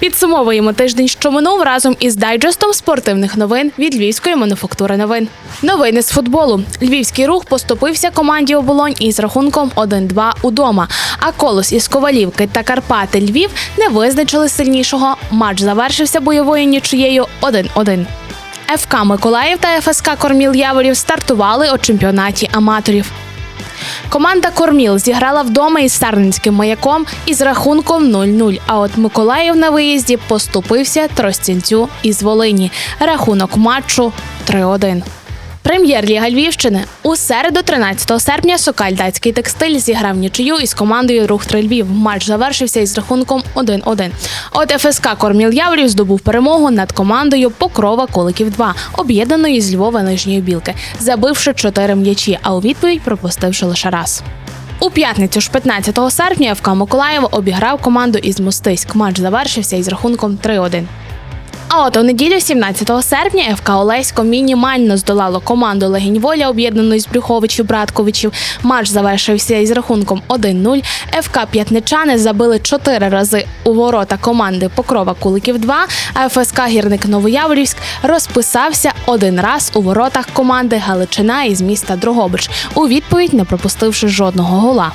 Підсумовуємо тиждень, що минув разом із дайджестом спортивних новин від львівської мануфактури новин. Новини з футболу. Львівський рух поступився команді оболонь із рахунком 1-2 удома. А колос із Ковалівки та Карпати Львів не визначили сильнішого. Матч завершився бойовою нічиєю 1-1. ФК Миколаїв та ФСК Корміл Яворів стартували у чемпіонаті аматорів. Команда Корміл зіграла вдома із Сарненським маяком із рахунком 0-0. А от Миколаїв на виїзді поступився Тростянцю із Волині. Рахунок матчу 3-1. Прем'єр-ліга Львівщини у середу, 13 серпня, Сокаль датський текстиль зіграв нічию із командою Рух 3 Львів. Матч завершився із рахунком 1-1. От ФСК Корміл Яврів здобув перемогу над командою Покрова Коликів 2 об'єднаної з Львова Нижньої Білки, забивши 4 м'ячі, а у відповідь пропустивши лише раз. У п'ятницю ж 15 серпня ФК Миколаєва обіграв команду із Мостиськ. Матч завершився із рахунком 3-1. А от у неділю, 17 серпня, ФК Олесько мінімально здолало команду Легінь Воля, об'єднаної з Брюховичів Братковичів. Матч завершився із рахунком 1-0. ФК П'ятничани забили чотири рази у ворота команди Покрова Куликів 2, а ФСК Гірник Новояворівськ розписався один раз у воротах команди Галичина із міста Дрогобич, у відповідь не пропустивши жодного гола.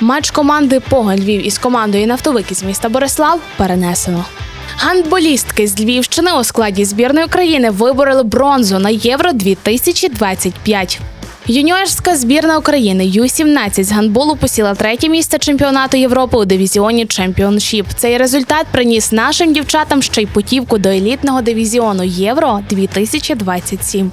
Матч команди Погонь Львів із командою Нафтовик із міста Борислав перенесено. Гандболістки з Львівщини у складі збірної України вибороли бронзу на Євро 2025. Юніорська збірна України Ю-17 з гандболу посіла третє місце чемпіонату Європи у дивізіоні Чемпіоншіп. Цей результат приніс нашим дівчатам ще й путівку до елітного дивізіону Євро 2027.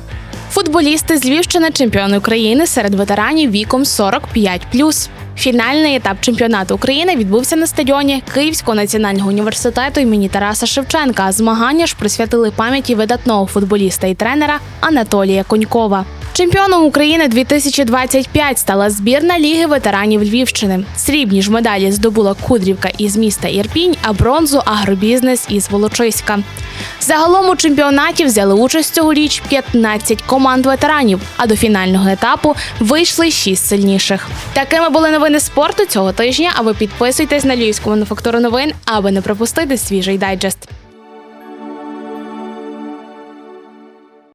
Футболісти з Львівщини чемпіони України серед ветеранів віком 45+. Фінальний етап чемпіонату України відбувся на стадіоні Київського національного університету імені Тараса Шевченка. Змагання ж присвятили пам'яті видатного футболіста і тренера Анатолія Конькова. Чемпіоном України 2025 стала збірна Ліги ветеранів Львівщини. Срібні ж медалі здобула Кудрівка із міста Ірпінь, а бронзу агробізнес із Волочиська. Загалом у чемпіонаті взяли участь цьогоріч 15 команд ветеранів, а до фінального етапу вийшли 6 сильніших. Такими були новини спорту цього тижня. А ви підписуйтесь на Львівську мануфактуру новин, аби не пропустити свіжий дайджест.